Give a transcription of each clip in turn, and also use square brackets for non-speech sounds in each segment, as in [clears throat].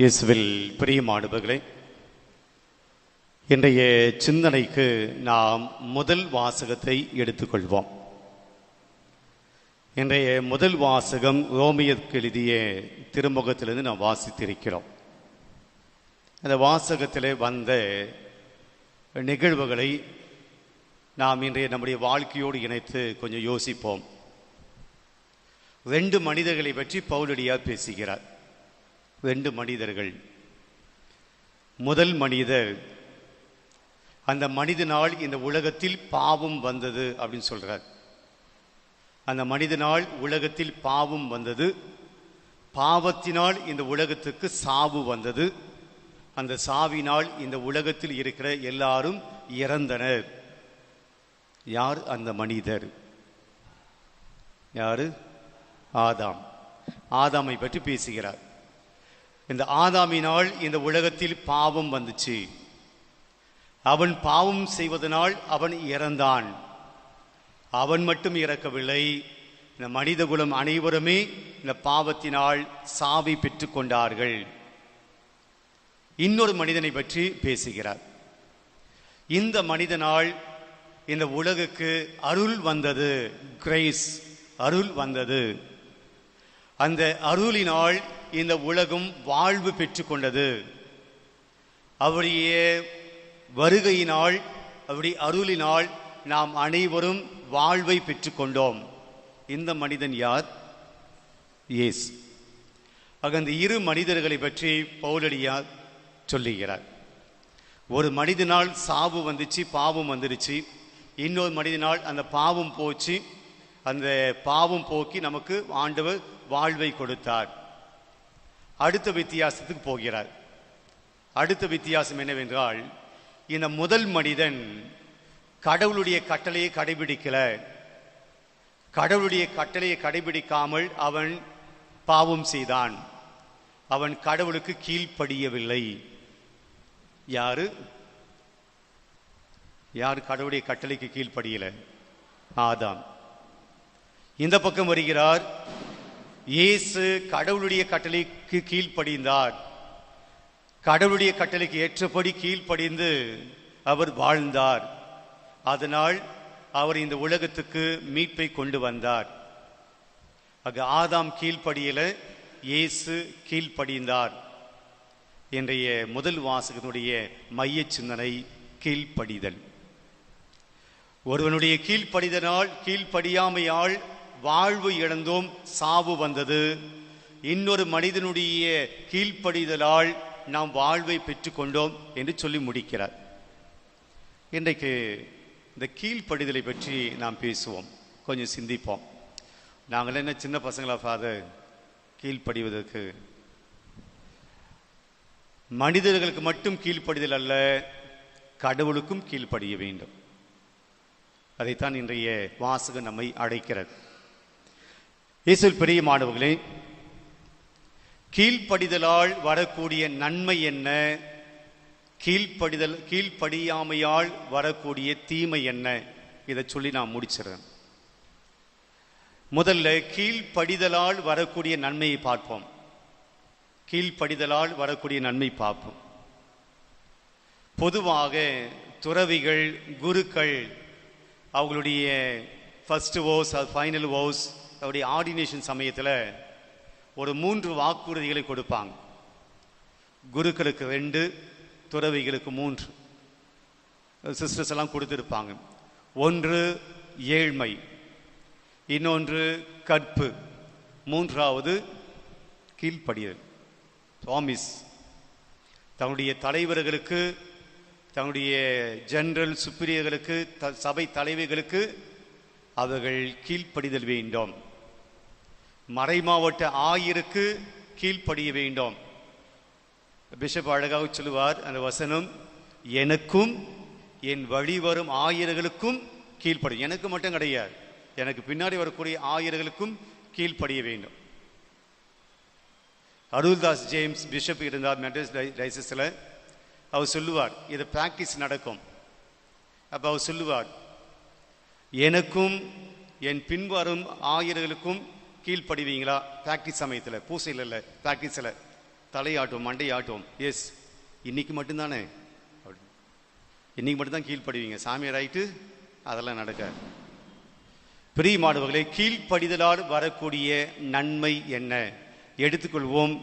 இயேசுவில் பிரியமானவர்களே இன்றைய சிந்தனைக்கு நாம் முதல் வாசகத்தை எடுத்துக்கொள்வோம். இன்றைய முதல் வாசகம் ரோமியத்துக்கு எழுதிய திருமுகத்திலிருந்து நாம் வாசித்திருக்கிறோம். அந்த வாசகத்தில் வந்த நிகழ்வுகளை நாம் இன்றைய நம்முடைய வாழ்க்கையோடு இணைத்து கொஞ்சம் யோசிப்போம். ரெண்டு மனிதர்களை பற்றி பவுலடியார் பேசுகிறார். ரெண்டு மனிதர்கள். முதல் மனிதர் அந்த மனிதனால் இந்த உலகத்தில் பாவம் வந்தது அப்படின்னு சொல்கிறார் அந்த மனிதனால் உலகத்தில் பாவம் வந்தது பாவத்தினால் இந்த உலகத்துக்கு சாவு வந்தது அந்த சாவினால் இந்த உலகத்தில் இருக்கிற எல்லாரும் இறந்தனர். யார்? அந்த மனிதர். யாரு? ஆதாம். ஆதாமை பற்றி பேசுகிறார். இந்த ஆதாமினால் இந்த உலகத்தில் பாவம் வந்துச்சு. அவன் பாவம் செய்வதனால் அவன் இறந்தான். அவன் மட்டும் இறக்கவில்லை. இந்த மனித குலம் அனைவருமே இந்த பாவத்தினால் சாவி பெற்றுக்கொண்டார்கள் இன்னொரு மனிதனை பற்றி பேசுகிறார். இந்த மனிதனால் இந்த உலகுக்கு அருள் வந்தது கிரேஸ் அருள் வந்தது. அந்த அருளினால் இந்த உலகம் வாழ்வு பெற்றுக்கொண்டது. அவருடைய வருகையினால் அவருடைய அருளினால் நாம் அனைவரும் வாழ்வை பெற்றுக்கொண்டோம். இந்த மனிதன் யார்? ஏஸ் ஆக அந்த இரு மனிதர்களை பற்றி பௌலடியார் சொல்லுகிறார். ஒரு மனிதனால் சாவு வந்துச்சு பாவம் வந்துருச்சு. இன்னொரு மனிதனால் அந்த பாவம் போச்சு. அந்த பாவம் போக்கி நமக்கு ஆண்டவர் வாழ்வை கொடுத்தார். அடுத்த வித்தியாசத்துக்கு போகிறார். அடுத்த வித்தியாசம் என்னவென்றால் இந்த முதல் மனிதன் கடவுளுடைய கட்டளையை கடைபிடிக்கல. கடவுளுடைய கட்டளையை கடைபிடிக்காமல் அவன் பாவம் செய்தான். அவன் கடவுளுக்கு கீழ்ப்படியவில்லை. யாரு? யார் கடவுளுடைய கட்டளைக்கு கீழ்ப்படியல? ஆதாம். இந்த பக்கம் வருகிறார். இயேசு கடவுளுடைய கட்டளைக்கு கீழ்ப்படிந்தார். கடவுளுடைய கட்டளைக்கு ஏற்றபடி கீழ்ப்படிந்து அவர் வாழ்ந்தார். அதனால் அவர் இந்த உலகத்துக்கு மீட்பை கொண்டு வந்தார். அது ஆதாம் கீழ்ப்படியல இயேசு கீழ்ப்படிந்தார் இன்றைய முதல் வாசகத்தினுடைய மைய சிந்தனை கீழ்ப்படிதல். ஒருவனுடைய கீழ்ப்படிதனால் கீழ்ப்படியாமையால் வாழ்வு இழந்தோம் சாவு வந்தது. இன்னொரு மனிதனுடைய கீழ்ப்படிதலால் நாம் வாழ்வை பெற்றுக்கொண்டோம் என்று சொல்லி முடிக்கிறார். இன்றைக்கு இந்த கீழ்ப்படிதலை பற்றி நாம் பேசுவோம். கொஞ்சம் சிந்திப்போம். நாங்கள் என்ன சின்ன பசங்களா ஃபாதர் கீழ்ப்படிவதற்கு. மனிதர்களுக்கு மட்டும் கீழ்ப்படிதல் அல்ல கடவுளுக்கும் கீழ்ப்படிய வேண்டும். அதைத்தான் இன்றைய வாசகம் நம்மை அழைக்கிறது. இயேசுவில் பெரிய மாணவர்களே கீழ்ப்படிதலால் வரக்கூடிய நன்மை என்ன? கீழ்ப்படிதல் கீழ்ப்படியாமையால் வரக்கூடிய தீமை என்ன? இதை சொல்லி நான் முடிச்சிடுறேன். முதல்ல கீழ்ப்படிதலால் வரக்கூடிய நன்மையை பார்ப்போம். கீழ்ப்படிதலால் வரக்கூடிய நன்மை பார்ப்போம். பொதுவாக துறவிகள் குருக்கள் அவங்களுடைய ஃபஸ்ட் ஓஸ் ஃபைனல் ஓஸ் அவருடைய ஆர்டினேஷன் சமயத்தில் ஒரு மூன்று வாக்குறுதிகளை கொடுப்பாங்க. குருக்களுக்கு ரெண்டு துறவிகளுக்கு மூன்று. சிஸ்டர்ஸ் எல்லாம் கொடுத்துருப்பாங்க. ஒன்று ஏழ்மை. இன்னொன்று கற்பு. மூன்றாவது கீழ்ப்படிதல். தாமிஸ் தன்னுடைய தலைவர்களுக்கு தன்னுடைய ஜெனரல் சுப்பீரியர்களுக்கு த சபை தலைவர்களுக்கு அவர்கள் கீழ்ப்படிதல் வேண்டும். மறைமாவட்ட ஆயருக்கு கீழ்ப்படிய வேண்டும். பிஷப் அழகாக சொல்லுவார் அந்த வசனம் எனக்கும் என் வழி வரும் ஆயிரங்களுக்கும் கீழ்ப்படும் எனக்கு மட்டும் கிடையாது. எனக்கு பின்னாடி வரக்கூடிய ஆயர்களுக்கும் கீழ்ப்படிய வேண்டும். அருள்தாஸ் ஜேம்ஸ் பிஷப் இருந்தார் மெட்ரஸ் டைசஸில். அவர் சொல்லுவார் இது பிராக்டிஸ் நடக்கும். அப்போ அவர் சொல்லுவார் எனக்கும் என் பின்வரும் ஆயிரங்களுக்கும் கீழ்ப்படிவீங்களா? பிராக்டிஸ் சமயத்தில் பூசையில் இல்லை ப்ராக்டிஸில் தலையாட்டும் மண்டையாட்டும். எஸ் இன்னைக்கு மட்டும்தானே? அப்படி இன்னைக்கு மட்டும்தான் கீழ்ப்படுவீங்க. சாமியார் ஆயிட்டு அதெல்லாம் நடக்காது பிரியமானவர்களே கீழ்ப்படிதலால் வரக்கூடிய நன்மை என்ன? எடுத்துக்கொள்வோம்.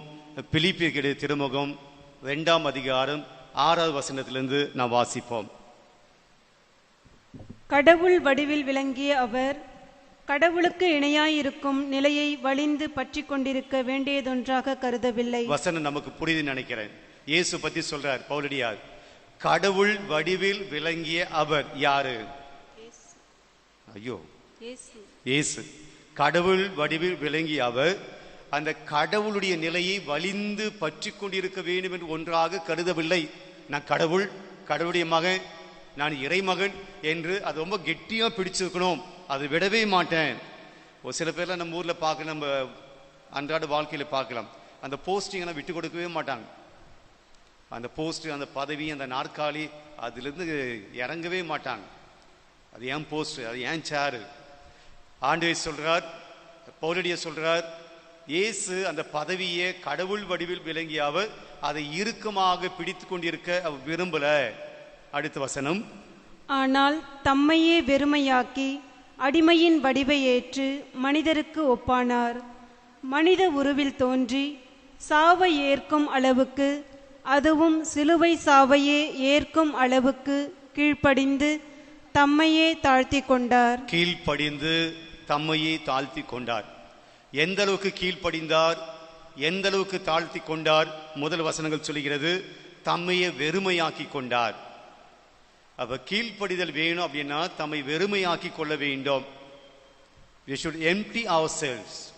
பிலிப்பியர்களுடைய திருமுகம் ரெண்டாம் அதிகாரம் ஆறாவது வசனத்திலிருந்து நாம் வாசிப்போம். கடவுள் வடிவில் விளங்கிய அவர் கடவுளுக்கு இணையாயிருக்கும் நிலையை வலிந்து பற்றி கொண்டிருக்க வேண்டியதொன்றாக கருதவில்லை. வசனம் நமக்கு புரியுதுன்னு நினைக்கிறேன். இயேசு பத்தி சொல்றார் பவுலடியார் கடவுள் வடிவில் விளங்கிய அவர் யாரு? ஐயோ. இயேசு. கடவுள் வடிவில் விளங்கிய அவர் அந்த கடவுளுடைய நிலையை வலிந்து பற்றி கொண்டிருக்க வேண்டும் என்று ஒன்றாக கருதவில்லை. நான் கடவுள் கடவுளுடைய மகன் நான் இறைமகன் என்று அது ரொம்ப கெட்டியா பிடிச்சிருக்கணும். அது விடவே மாட்டேன். ஒரு சில பேர்லாம் நம்ம ஊரில் பார்க்க நம்ம அன்றாட வாழ்க்கையில் பார்க்கலாம் அந்த போஸ்டிங்கெல்லாம் விட்டு கொடுக்கவே மாட்டாங்க. அந்த போஸ்ட்டு அந்த பதவி அந்த நாற்காலி அதுலேருந்து இறங்கவே மாட்டாங்க. அது ஏன் போஸ்ட் அது ஏன் சேரு ஆண்டவை சொல்கிறார் பௌரடிய சொல்கிறார் இயேசு அந்த பதவியை கடவுள் வடிவில் விளங்கிய அவர் அதை இறுக்கமாக பிடித்து கொண்டிருக்க அவர் விரும்பல. அடுத்த வசனம். ஆனால் தம்மையே வெறுமையாக்கி அடிமையின் வடிவை ஏற்று மனிதருக்கு ஒப்பானார். மனித உருவில் தோன்றி சாவை ஏற்கும் அளவுக்கு அதுவும் சிலுவை சாவையே ஏற்கும் அளவுக்கு கீழ்ப்படிந்து தம்மையே தாழ்த்தி கொண்டார். கீழ்ப்படிந்து தம்மையே தாழ்த்தி கொண்டார். எந்த அளவுக்கு கீழ்ப்படிந்தார் எந்த அளவுக்கு தாழ்த்தி கொண்டார் முதல் வசனங்கள் சொல்கிறது தம்மையை வெறுமையாக்கி கொண்டார். அப்ப கீழ்ப்படிதல் வேணும் அப்படின்னா தம்மை வெறுமையாக்கி கொள்ள வேண்டும். We should empty our cells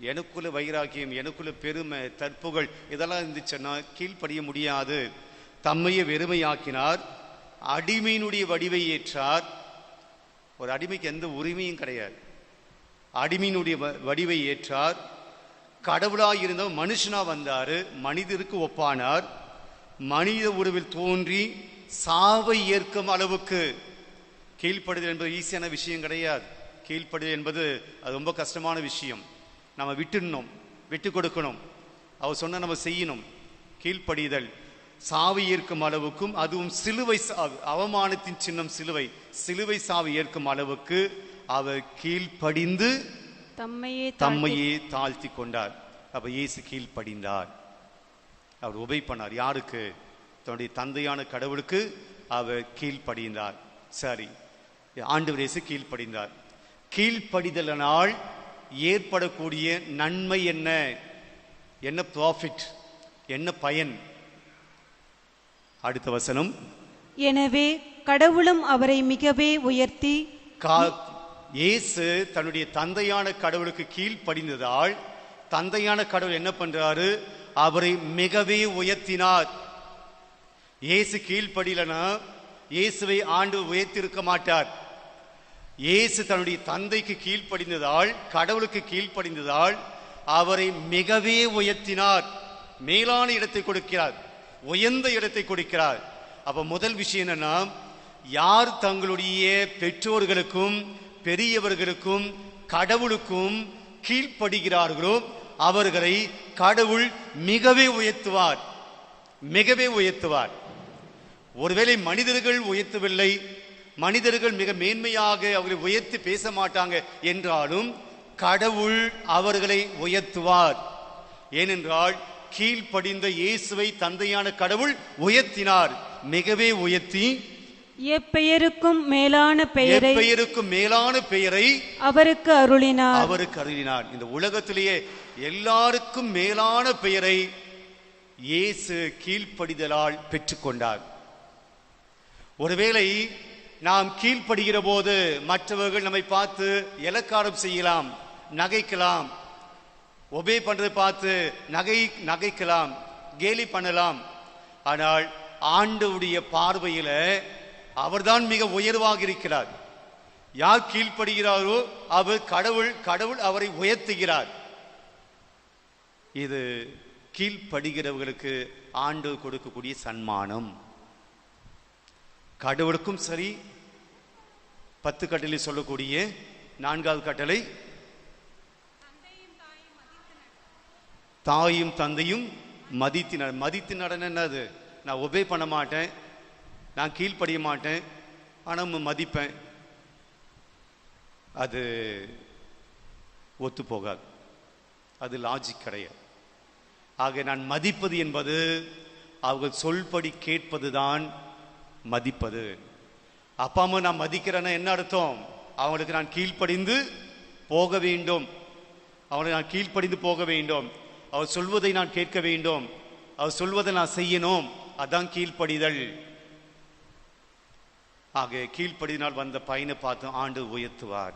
எனக்குள்ள வைராக்கியம் எனக்குள்ள பெருமை தற்புகழ் இதெல்லாம் இருந்துச்சுன்னா கீழ்ப்படிய முடியாது. தம்மையை வெறுமையாக்கினார். அடிமையினுடைய வடிவை ஏற்றார். ஒரு அடிமைக்கு எந்த உரிமையும் கிடையாது. அடிமையினுடைய வ- வடிவை ஏற்றார். கடவுளாக இருந்தவர் மனுஷனாக வந்தார். மனிதருக்கு ஒப்பானார். மனித உருவில் தோன்றி சாவை ஏற்கும் அளவுக்கு கீழ்ப்படுதல் என்பது ஈஸியான விஷயம் கிடையாது. கீழ்ப்படுதல் என்பது அது ரொம்ப கஷ்டமான விஷயம். நம்ம விட்டுடணும் விட்டு கொடுக்கணும். அவர் சொன்ன நம்ம செய்யணும். கீழ்ப்படிதல். சாவை ஏற்கும் அளவுக்கும் அதுவும் சிலுவை சாவு அவமானத்தின் சின்னம் சிலுவை. சிலுவை சாவு ஏற்கும் அளவுக்கு அவர் கீழ்ப்படிந்து தம்மையே தம்மையே தாழ்த்தி கொண்டார். அப்ப இயேசு கீழ்ப்படிந்தார். அவர் உபை பண்ணார். யாருக்கு? தன்னுடைய தந்தையான கடவுளுக்கு அவர் கீழ்ப்படிந்தார். சரி. ஆண்டவர் இயேசு கீழ்ப்படிந்தார். கீழ்ப்படிதலனால் ஏற்படக்கூடிய நன்மை என்ன? என்ன ப்ராஃபிட் என்ன பயன்? அடுத்த வசனம். எனவே கடவுளும் அவரை மிகவே உயர்த்தி கா- இயேசு தன்னுடைய தந்தையான கடவுளுக்கு கீழ்ப்படிந்ததால் தந்தையான கடவுள் என்ன பண்றாரு? அவரை மிகவே உயர்த்தினார். இயேசு கீழ்ப்படியிலனா இயேசுவை ஆண்டு உயர்த்திருக்க மாட்டார். இயேசு தன்னுடைய தந்தைக்கு கீழ்ப்படிந்ததால் கடவுளுக்கு கீழ்ப்படிந்ததால் அவரை மிகவே உயர்த்தினார். மேலான இடத்தை கொடுக்கிறார். உயர்ந்த இடத்தை கொடுக்கிறார். அப்ப முதல் விஷயம் என்னன்னா யார் தங்களுடைய பெற்றோர்களுக்கும் பெரியவர்களுக்கும் கடவுளுக்கும் கீழ்ப்படுகிறார்களோ அவர்களை கடவுள் மிகவே உயர்த்துவார். மிகவே உயர்த்துவார். ஒருவேளை மனிதர்கள் உயர்த்தவில்லை மனிதர்கள் மிக மேன்மையாக அவர்களை உயர்த்தி பேச மாட்டாங்க என்றாலும் கடவுள் அவர்களை உயர்த்துவார். ஏனென்றால் கீழ்ப்படிந்த இயேசுவை தந்தையான கடவுள் உயர்த்தினார். மிகவே உயர்த்தி எப்பெயருக்கும் மேலான பெயரை பெயருக்கும் மேலான பெயரை அவருக்கு அருளினார். அவருக்கு அருளினார். இந்த உலகத்திலேயே எல்லாருக்கும் மேலான பெயரை இயேசு கீழ்ப்படிதலால் பெற்றுக்கொண்டார். ஒருவேளை நாம் கீழ்ப்படுகிற போது மற்றவர்கள் நம்மை பார்த்து இலக்காரம் செய்யலாம் நகைக்கலாம் ஒபே பண்ணுறதை பார்த்து நகை நகைக்கலாம் கேலி பண்ணலாம். ஆனால் ஆண்டவுடைய பார்வையில் அவர்தான் மிக உயர்வாக இருக்கிறார். யார் கீழ்ப்படுகிறாரோ அவர் கடவுள் கடவுள் அவரை உயர்த்துகிறார். இது கீழ்ப்படுகிறவர்களுக்கு ஆண்டு கொடுக்கக்கூடிய சன்மானம். கடவுளுக்கும் சரி பத்து கட்டளை சொல்லக்கூடிய நான்காவது கட்டளை தாயும் தந்தையும் மதித்து நட மதித்து நடன என்னது? நான் ஒபே பண்ண மாட்டேன் நான் கீழ்ப்படிய மாட்டேன் ஆனால் மதிப்பேன். அது ஒத்து போகாது. அது லாஜிக் கிடையாது. ஆக நான் மதிப்பது என்பது அவர்கள் சொல்படி கேட்பதுதான் மதிப்பது. அப்பா அம்மா நான் மதிக்கிறேன்னா என்ன அர்த்தம்? அவங்களுக்கு நான் கீழ்ப்படிந்து போக வேண்டும். அவனுக்கு நான் கீழ்ப்படிந்து போக வேண்டும். அவர் சொல்வதை நான் கேட்க வேண்டும். அவர் சொல்வதை நான் செய்யணும். அதான் கீழ்ப்படிதல். ஆக கீழ்ப்படினால் வந்த பையனை பார்த்து ஆண்டு உயர்த்துவார்.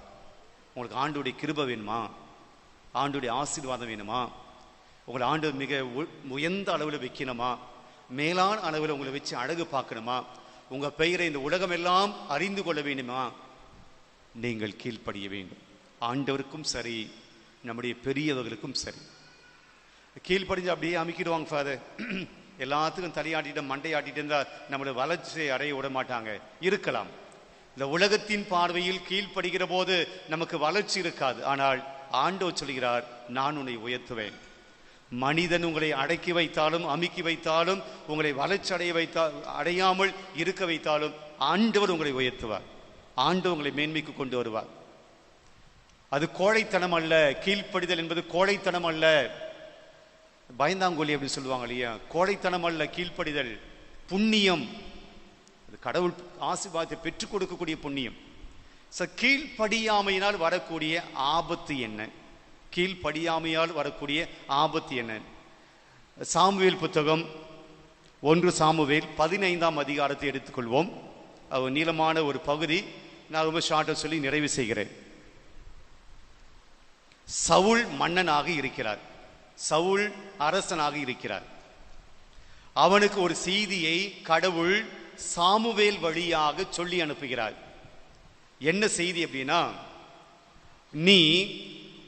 உங்களுக்கு ஆண்டுடைய கிருப வேணுமா? ஆண்டுடைய ஆசீர்வாதம் வேணுமா? உங்களை ஆண்டு மிக உயர்ந்த அளவில் வைக்கணுமா? மேலான அளவில் உங்களை வச்சு அழகு பார்க்கணுமா? உங்க பெயரை இந்த உலகம் எல்லாம் அறிந்து கொள்ள வேண்டுமா? நீங்கள் கீழ்ப்படிய வேண்டும். ஆண்டவருக்கும் சரி நம்முடைய பெரியவர்களுக்கும் சரி. கீழ்ப்படிஞ்சு அப்படியே அமைக்கிடுவாங்க ஃபாதர் [clears throat] எல்லாத்துக்கும் தலையாட்டிட்டு மண்டையாட்டிட்டு இருந்தால் நம்மளை வளர்ச்சியை அடைய விட மாட்டாங்க. இருக்கலாம். இந்த உலகத்தின் பார்வையில் கீழ்ப்படுகிற போது நமக்கு வளர்ச்சி இருக்காது. ஆனால் ஆண்டோ சொல்கிறார் நான் உன்னை உயர்த்துவேன். மனிதன் உங்களை அடக்கி வைத்தாலும் அமுக்கி வைத்தாலும் உங்களை வளர்ச்சி அடைய வைத்தா அடையாமல் இருக்க வைத்தாலும் ஆண்டவர் உங்களை உயர்த்துவார். ஆண்டவர் உங்களை மேன்மைக்கு கொண்டு வருவார். அது கோழைத்தனம் அல்ல கீழ்ப்படிதல் என்பது கோழைத்தனம் அல்ல. பயந்தாங்கோலி அப்படின்னு சொல்லுவாங்க இல்லையா? கோழைத்தனம் அல்ல கீழ்ப்படிதல் புண்ணியம். அது கடவுள் ஆசீர்வாதத்தை பெற்றுக் கொடுக்கக்கூடிய புண்ணியம். ச கீழ்ப்படியாமையினால் வரக்கூடிய ஆபத்து என்ன? கீழ்ப்படியாமையால் வரக்கூடிய ஆபத்து என்ன? சாமுவேல் புத்தகம் ஒன்று சாமுவேல் பதினைந்தாம் அதிகாரத்தை எடுத்துக்கொள்வோம். நீளமான ஒரு பகுதி. நான் ரொம்ப ஷார்ட்டாக சொல்லி நிறைவு செய்கிறேன். சவுல் மன்னனாக இருக்கிறார். சவுல் அரசனாக இருக்கிறார். அவனுக்கு ஒரு செய்தியை கடவுள் சாமுவேல் வழியாக சொல்லி அனுப்புகிறார். என்ன செய்தி அப்படின்னா நீ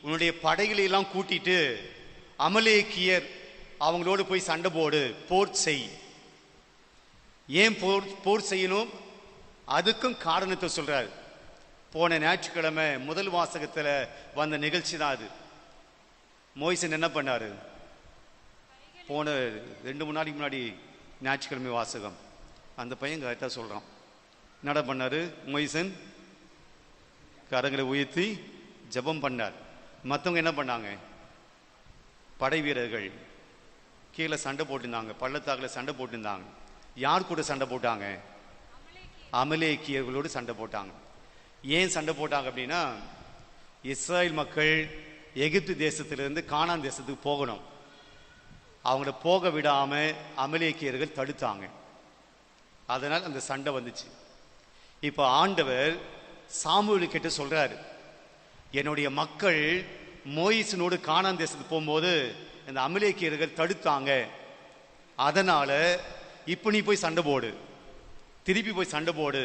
உன்னுடைய படைகளை எல்லாம் கூட்டிட்டு அமலேக்கியர் அவங்களோடு போய் சண்டை போடு போர் செய். ஏன் போர் போர் செய்யணும்? அதுக்கும் காரணத்தை சொல்கிறார் போன ஞாயிற்றுக்கிழமை முதல் வாசகத்தில் வந்த நிகழ்ச்சி தான் அது. மோய்சன் என்ன பண்ணாரு? போன ரெண்டு மூணு நாளைக்கு முன்னாடி ஞாயிற்றுக்கிழமை வாசகம். அந்த பையன் கரெக்டாக சொல்கிறான் என்னடா பண்ணாரு? மொய்சன் கரங்களை உயர்த்தி ஜெபம் பண்ணார். மற்றவங்க என்ன பண்ணாங்க? படை வீரர்கள் கீழே சண்டை போட்டிருந்தாங்க. பள்ளத்தாக்கில் சண்டை போட்டிருந்தாங்க. யார் கூட சண்டை போட்டாங்க? அமலேக்கியர்களோடு சண்டை போட்டாங்க. ஏன் சண்டை போட்டாங்க அப்படின்னா இஸ்ரேல் மக்கள் எகிப்து தேசத்திலிருந்து கானான் தேசத்துக்கு போகணும். அவங்கள போக விடாமல் அமலேக்கியர்கள் தடுத்தாங்க. அதனால் அந்த சண்டை வந்துச்சு. இப்போ ஆண்டவர் சாமுவேல் கிட்ட சொல்கிறாரு என்னுடைய மக்கள் மோயிசனோடு கானான் தேசத்துக்கு போகும்போது இந்த அமலேக்கியர்கள் தடுத்தாங்க. அதனால் இப்போ நீ போய் சண்டை போடு. திருப்பி போய் சண்டை போடு.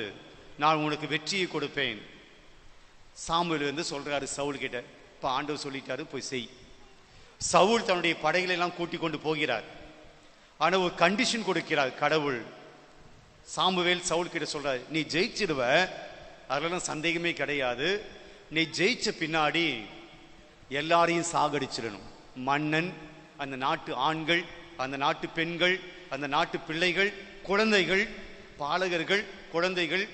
நான் உனக்கு வெற்றியை கொடுப்பேன். சாமுவேல் வந்து சொல்கிறாரு சவுல் கிட்ட. இப்போ ஆண்டவர் சொல்லிட்டாரு போய் செய். சவுல் தன்னுடைய படைகளை எல்லாம் கூட்டிக் கொண்டு போகிறார். ஆனால் ஒரு கண்டிஷன் கொடுக்கிறார் கடவுள். சாமுவேல் சவுல் கிட்ட சொல்கிறார் நீ ஜெயிச்சிடுவ. அதெல்லாம் சந்தேகமே கிடையாது. நீ ஜெயிச்ச பின்னாடி எல்லாரையும் சாகடிச்சிடணும். மன்னன் அந்த நாட்டு ஆண்கள் அந்த நாட்டு பெண்கள் அந்த நாட்டு பிள்ளைகள் குழந்தைகள் பாலகர்கள் குழந்தைகள்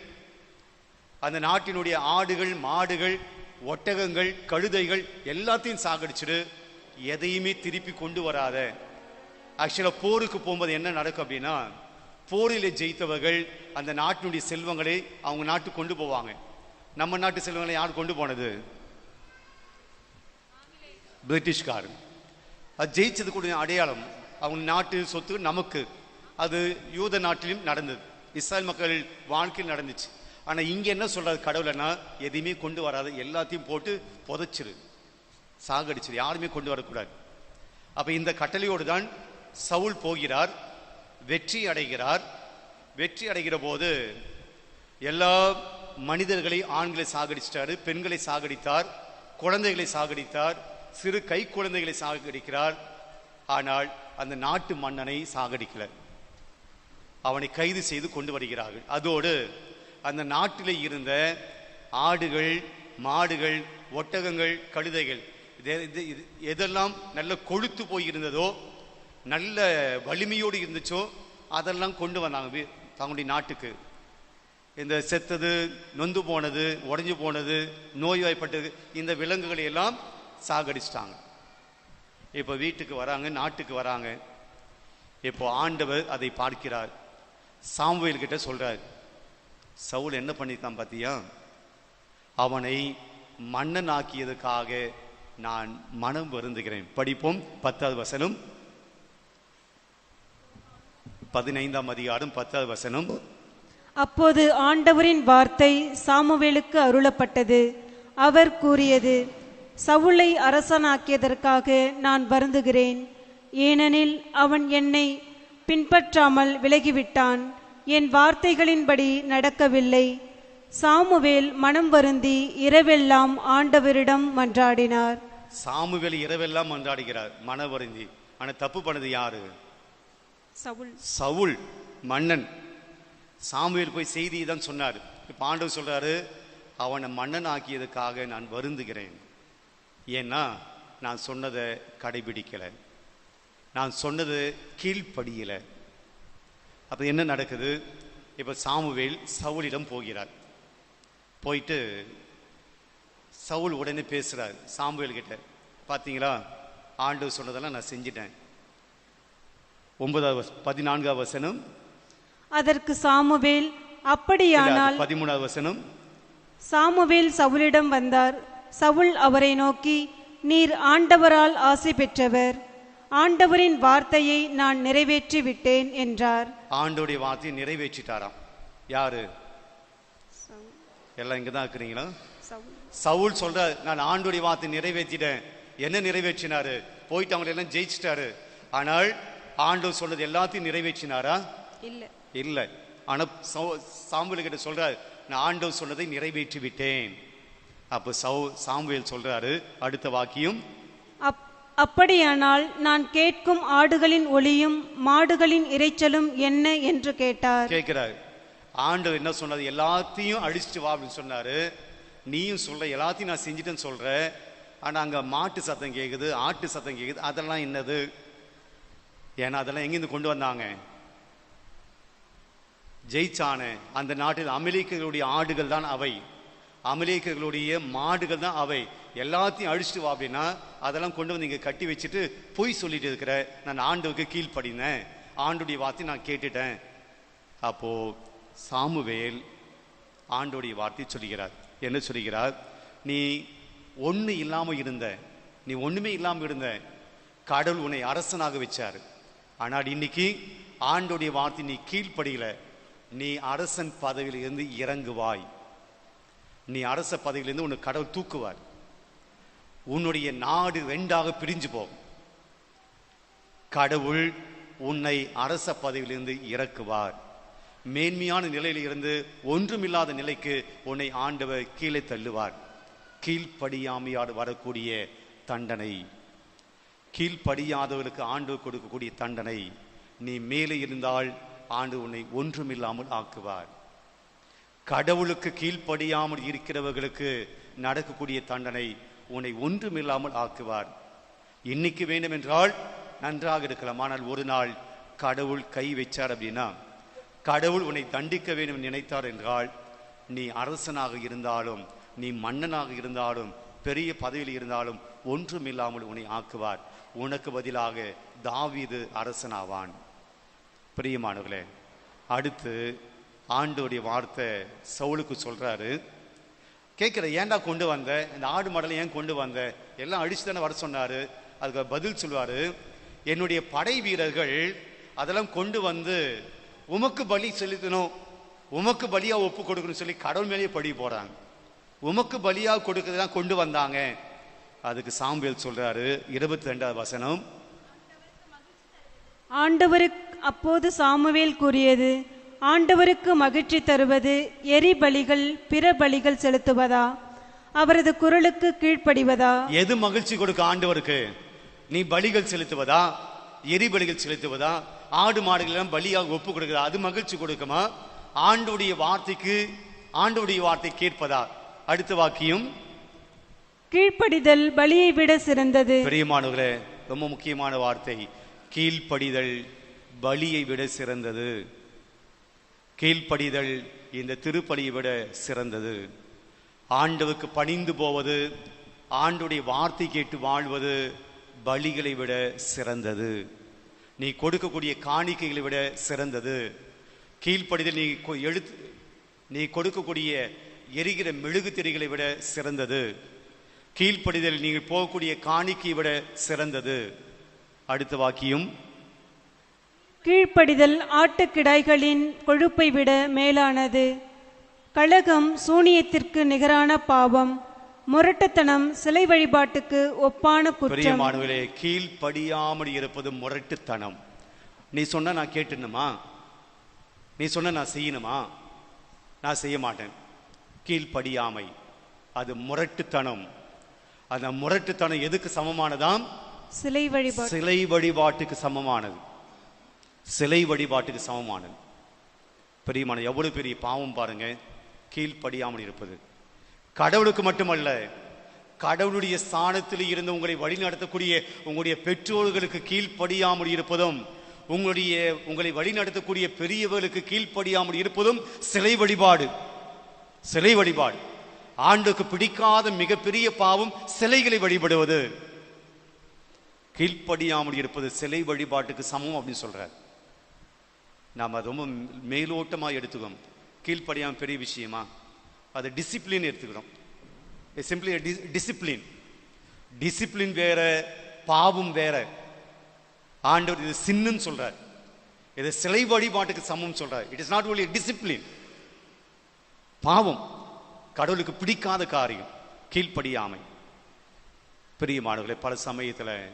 அந்த நாட்டினுடைய ஆடுகள் மாடுகள் ஒட்டகங்கள் கழுதைகள் எல்லாத்தையும் சாகடிச்சிடு. எதையுமே திருப்பி கொண்டு வராத. ஆக்சுவலாக போருக்கு போகும்போது என்ன நடக்கும் அப்படின்னா போரில் ஜெயித்தவர்கள் அந்த நாட்டினுடைய செல்வங்களை அவங்க நாட்டுக்கு கொண்டு போவாங்க. நம்ம நாட்டு செல்வங்களை யார் கொண்டு போனது? பிரிட்டிஷ்காரன். அது ஜெயிச்சது கூட அடையாளம் அவங்க நாட்டு சொத்து நமக்கு. அது யூத நாட்டிலும் நடந்தது. இஸ்ராயல் மக்கள் வாழ்க்கையில் நடந்துச்சு. ஆனால் இங்கே என்ன சொல்கிறது கடவுளைன்னா எதையுமே கொண்டு வராது எல்லாத்தையும் போட்டு புதைச்சிரு. சாகடிச்சிரு. யாருமே கொண்டு வரக்கூடாது. அப்போ இந்த கட்டளையோடு தான் சவுல் போகிறார் வெற்றி அடைகிறார். வெற்றி அடைகிற போது எல்லா மனிதர்களை ஆண்களை சாகடிச்சிட்டாரு பெண்களை சாகடித்தார் குழந்தைகளை சாகடித்தார் சிறு கை குழந்தைகளை சாகடிக்கிறார். ஆனால் அந்த நாட்டு மன்னனை சாகடிக்கல. அவனை கைது செய்து கொண்டு வருகிறார்கள். அதோடு அந்த நாட்டிலே இருந்த ஆடுகள் மாடுகள் ஒட்டகங்கள் கழுதைகள் இது- இது- எதெல்லாம் நல்ல கொழுத்து போயிருந்ததோ நல்ல வலிமையோடு இருந்துச்சோ அதெல்லாம் கொண்டு வந்தாங்க. தங்களுடைய நாட்டுக்கு. இந்த செத்தது நொந்து போனது உடஞ்சு போனது நோய்வாய்ப்பட்டது இந்த விலங்குகளை எல்லாம் சாகடிச்சிட்டாங்க. இப்போ வீட்டுக்கு வராங்க நாட்டுக்கு வராங்க. இப்போ ஆண்டவர் அதை பார்க்கிறார். சாம்புவேல் கிட்ட சொல்றார் சவுல் என்ன பண்ணியிருக்கான் பார்த்தியா அவனை மன்னனாக்கியதுக்காக நான் மனம் வருந்துகிறேன். படிப்போம் பத்தாவது வசனம். பதினைந்தாம் அதிகாரம் பத்தாவது வசனம். அப்போது ஆண்டவரின் வார்த்தை சாமுவேலுக்கு அருளப்பட்டது. அவர் கூறியது சவுலை அரசனாக்கியதற்காக நான் வருந்துகிறேன். ஏனெனில் அவன் என்னை பின்பற்றாமல் விலகிவிட்டான். என் வார்த்தைகளின்படி நடக்கவில்லை. சாமுவேல் மனம் வருந்தி இரவெல்லாம் ஆண்டவரிடம் மன்றாடினார். சாமுவேல் இரவெல்லாம் மன்றாடுகிறார். மன வருந்தி. ஆனா தப்பு பண்ணது யாரு? சவுல். சவுல் மன்னன். சாமுவேல் போய் செய்தி தான் சொன்னார். இப்போ ஆண்டவர் சொல்றாரு அவனை மன்னன் ஆக்கியதுக்காக நான் வருந்துகிறேன். ஏன்னா நான் சொன்னதை கடைபிடிக்கலை. நான் சொன்னது கீழ்ப்படியலை. அப்போ என்ன நடக்குது? இப்போ சாமுவேல் சவுலிடம் போகிறார். போயிட்டு சவுல் உடனே பேசுகிறார் சாமுவேல் கிட்ட. பார்த்தீங்களா ஆண்டு சொன்னதெல்லாம் நான் செஞ்சிட்டேன். ஒன்பதாவது பதினான்காவது வசனம் அதற்கு சாமுவேல் அப்படியானால் பதிமூணாவது வசனம். சாமுவேல் சவுலிடம் வந்தார். சவுல் அவரை நோக்கி நீர் ஆண்டவரால் ஆசை பெற்றவர். ஆண்டவரின் வார்த்தையை நான் நிறைவேற்றி விட்டேன் என்றார். ஆண்டோடைய வார்த்தையை நிறைவேற்றிட்டாராம். யாரு? எல்லாம் இங்க தான் இருக்கிறீங்களா? சவுல். சொல்றார் நான் ஆண்டோடைய வார்த்தை நிறைவேற்றிட்டேன். என்ன நிறைவேற்றினாரு? போயிட்டு அவங்களை எல்லாம் ஜெயிச்சிட்டாரு. ஆனால் ஆண்டவர் சொன்னது எல்லாத்தையும் நிறைவேற்றினாரா? இல்ல. இல்ல. ஆனா சாம்புவேல் கிட்ட சொல்றாரு நான் ஆண்டவர் சொன்னதை நிறைவேற்றி விட்டேன் அப்ப சவு சாமுவேல் சொல்றாரு அடுத்த வாக்கியம். அப் அப்படியானால் நான் கேட்கும் ஆடுகளின் ஒளியும் மாடுகளின் இரைச்சலும் என்ன என்று கேட்டார். கேட்கிறாரு. ஆண்டவர் என்ன சொன்னது எல்லாத்தையும் அழிச்சிட்டு வா அப்படின்னு சொன்னாரு. நீயும் சொல்ற எல்லாத்தையும் நான் செஞ்சுட்டேன்னு சொல்ற. ஆனா அங்க மாட்டு சத்தம் கேக்குது ஆட்டு சத்தம் கேக்குது. அதெல்லாம் என்னது? ஏன்னா அதெல்லாம் எங்கிருந்து கொண்டு வந்தாங்க? ஜெயிச்சான. அந்த நாட்டில் அமெரிக்கர்களுடைய ஆடுகள் தான் அவை. அமெரிக்கர்களுடைய மாடுகள் தான் அவை. எல்லாத்தையும் அழிச்சிட்டு வா அப்படின்னா அதெல்லாம் கொண்டு வந்து இங்கே கட்டி வச்சுட்டு பொய் சொல்லிட்டு இருக்கிற நான் ஆண்டவுக்கு கீழ்ப்படினேன். ஆண்டுடைய வார்த்தை நான் கேட்டுட்டேன். அப்போ சாமுவேல் ஆண்டோடைய வார்த்தை சொல்கிறார் என்ன சொல்கிறார் நீ ஒன்று இல்லாமல் இருந்த நீ ஒன்றுமே இல்லாமல் இருந்த கடவுள் உன்னை அரசனாக வச்சார். ஆனால் இன்னைக்கு ஆண்டோடைய வார்த்தை நீ கீழ்ப்படியல. நீ அரசன் பதவியில் இருந்து இறங்குவாய். நீ அரச பதவியிலிருந்து உன்னை கடவுள் தூக்குவார். உன்னுடைய நாடு ரெண்டாக பிரிஞ்சு போகும். கடவுள் உன்னை அரச பதவியிலிருந்து இறக்குவார். மேன்மையான நிலையில் இருந்து ஒன்றுமில்லாத நிலைக்கு உன்னை ஆண்டவர் கீழே தள்ளுவார். கீழ்ப்படியாமையாடு வரக்கூடிய தண்டனை. கீழ்ப்படியாதவர்களுக்கு ஆண்டு கொடுக்கக்கூடிய தண்டனை. நீ மேலே இருந்தால் ஆண்டு உன்னை ஒன்றுமில்லாமல் ஆக்குவார். கடவுளுக்கு கீழ்ப்படியாமல் இருக்கிறவர்களுக்கு நடக்கக்கூடிய தண்டனை உன்னை ஒன்றுமில்லாமல் ஆக்குவார். இன்னைக்கு வேண்டும் என்றால் நன்றாக இருக்கலாம். ஆனால் ஒரு நாள் கடவுள் கை வச்சார் அப்படின்னா கடவுள் உன்னை தண்டிக்க வேண்டும் நினைத்தார் என்றால் நீ அரசனாக இருந்தாலும் நீ மன்னனாக இருந்தாலும் பெரிய பதவியில் இருந்தாலும் ஒன்றுமில்லாமல் உன்னை ஆக்குவார். உனக்கு பதிலாக தாவீது அரசனாவான். பிரியமானவர்களே அடுத்து ஆண்டோடைய வார்த்தை சவுளுக்கு சொல்கிறாரு கேட்குற ஏன்டா கொண்டு வந்த? இந்த ஆடு மாடலை ஏன் கொண்டு வந்த? எல்லாம் அடிச்சு தானே வர சொன்னார். அதுக்கு பதில் சொல்லுவார் என்னுடைய படை வீரர்கள் அதெல்லாம் கொண்டு வந்து உமக்கு பலி செலுத்தணும். உமக்கு பலியாக ஒப்பு கொடுக்கணும்னு சொல்லி கடவுள் மேலேயே படி போகிறாங்க உமக்கு பலியாக கொடுக்கறதுதான் கொண்டு வந்தாங்க. அதுக்கு சாம்பியல் சொல்கிறாரு இருபத்தி ரெண்டாவது வசனம். ஆண்டவருக்கு அப்போது சாமுவேல் கூறியது ஆண்டவருக்கு மகிழ்ச்சி தருவது எரி பலிகள் பிற பலிகள் செலுத்துவதா? அவரது குரலுக்கு கீழ்ப்படிவதா? எது மகிழ்ச்சி கொடுக்க ஆண்டவருக்கு? நீ பலிகள் செலுத்துவதா? எரி பலிகள் செலுத்துவதா? ஆடு மாடுகள் எல்லாம் பலியாக ஒப்பு கொடுக்குதா அது மகிழ்ச்சி கொடுக்குமா? ஆண்டுடைய வார்த்தைக்கு ஆண்டுடைய வார்த்தை கேட்பதா? அடுத்த வாக்கியம். கீழ்ப்படிதல் பலியை விட சிறந்தது. பிரியமானவர்களே ரொம்ப முக்கியமான வார்த்தை. கீழ்ப்படிதல். பலியை விட சிறந்தது. கீழ்ப்படிதல் இந்த திருப்பலியை விட சிறந்தது. ஆண்டவுக்கு பணிந்து போவது ஆண்டுடைய வார்த்தை கேட்டு வாழ்வது பலிகளை விட சிறந்தது. நீ கொடுக்கக்கூடிய காணிக்கைகளை விட சிறந்தது. கீழ்ப்படிதல் நீ எழுத்து நீ கொடுக்கக்கூடிய எரிகிற மெழுகு திரைகளை விட சிறந்தது. கீழ்ப்படிதல் நீங்கள் போகக்கூடிய காணிக்கையை விட சிறந்தது. அடுத்த வாக்கியம். கீழ்ப்படிதல் ஆட்டுக்கிடாய்களின் கொழுப்பை விட மேலானது. கழகம் சூனியத்திற்கு நிகரான பாவம். முரட்டுத்தனம் சிலை வழிபாட்டுக்கு ஒப்பான குற்றம். கீழ்ப்படியாமல் இருப்பது முரட்டுத்தனம். நீ சொன்னா நான் கேட்டுணுமா? நீ சொன்ன நான் செய்யணுமா? நான் செய்ய மாட்டேன். கீழ்ப்படியாமை. அது முரட்டுத்தனம். அந்த முரட்டுத்தனம் எதுக்கு சமமானதாம்? சிலை வழிபாடு சிலை வழிபாட்டுக்கு சமமானது. சிலை வழிபாட்டுக்கு சமமானது. பெரியமான எவ்வளவு பெரிய பாவம் பாருங்க. கீழ்ப்படியாமல் இருப்பது. கடவுளுக்கு மட்டுமல்ல கடவுளுடைய ஸ்தானத்தில் இருந்து உங்களை வழிநடத்தக்கூடிய உங்களுடைய பெற்றோர்களுக்கு கீழ்ப்படியாமல் இருப்பதும் உங்களுடைய உங்களை வழிநடத்தக்கூடிய பெரியவர்களுக்கு கீழ்ப்படியாமல் இருப்பதும் சிலை வழிபாடு. சிலை வழிபாடு. ஆண்டுக்கு பிடிக்காத மிகப்பெரிய பாவம் சிலைகளை வழிபடுவது. கீழ்ப்படியாமல் இருப்பது சிலை வழிபாட்டுக்கு சமம் அப்படின்னு சொல்றார். நாம் அது ரொம்ப மேலோட்டமாக எடுத்துக்கோம் கீழ்ப்படியாமல் பெரிய விஷயமா? அது டிசிப்ளின் எடுத்துக்கிறோம். சிம்பிளி டிசிப்ளின் டிசிப்ளின் வேற பாவம் வேற. ஆண்டவர் இது சின்னு சொல்றார். இது சிலை வழிபாட்டுக்கு சமம் சொல்றார். It is not only discipline பாவம் கடவுளுக்கு பிடிக்காத காரியம். கீழ்ப்படியாமை. பிரியமானவர்களே பல சமயத்தில்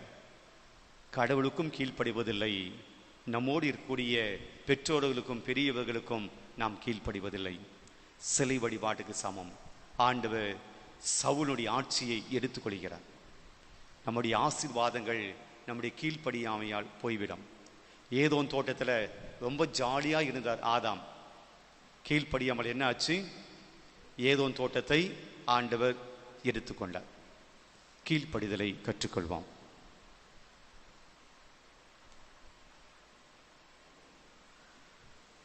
கடவுளுக்கும் கீழ்ப்படிவதில்லை. நம்மோடு இருக்கக்கூடிய பெற்றோர்களுக்கும் பெரியவர்களுக்கும் நாம் கீழ்ப்படிவதில்லை. சிலை வழிபாட்டுக்கு சமம். ஆண்டவர் சவுனுடைய ஆட்சியை எடுத்துக்கொள்கிறார். நம்முடைய ஆசீர்வாதங்கள் நம்முடைய கீழ்ப்படியாமையால் போய்விடும். ஏதோ தோட்டத்தில் ரொம்ப ஜாலியாக இருந்தார் ஆதாம். கீழ்ப்படியாமல் என்ன ஆச்சு? ஏதோ தோட்டத்தை ஆண்டவர் எடுத்துக்கொண்டார். கீழ்ப்படிதலை கற்றுக்கொள்வோம்.